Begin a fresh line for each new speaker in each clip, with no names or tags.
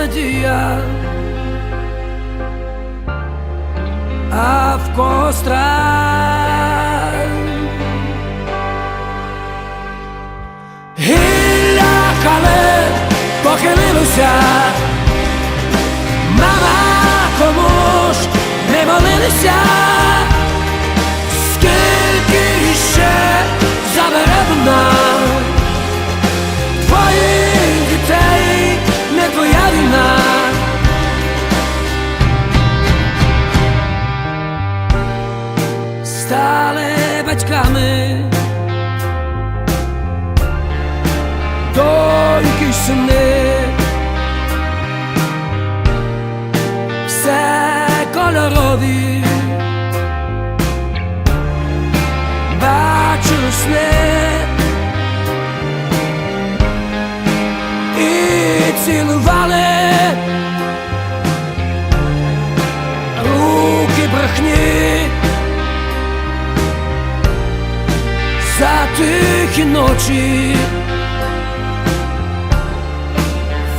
Надія, а в когось страх. Гілля кале похилилося, мама кому ж не молилися, Стали батьками. доньки й сини, все кольорові, бачу сни і цілували руки брехні тихі ночі.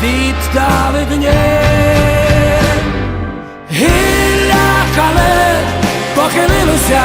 віддали дні. Гілля кале похилилося,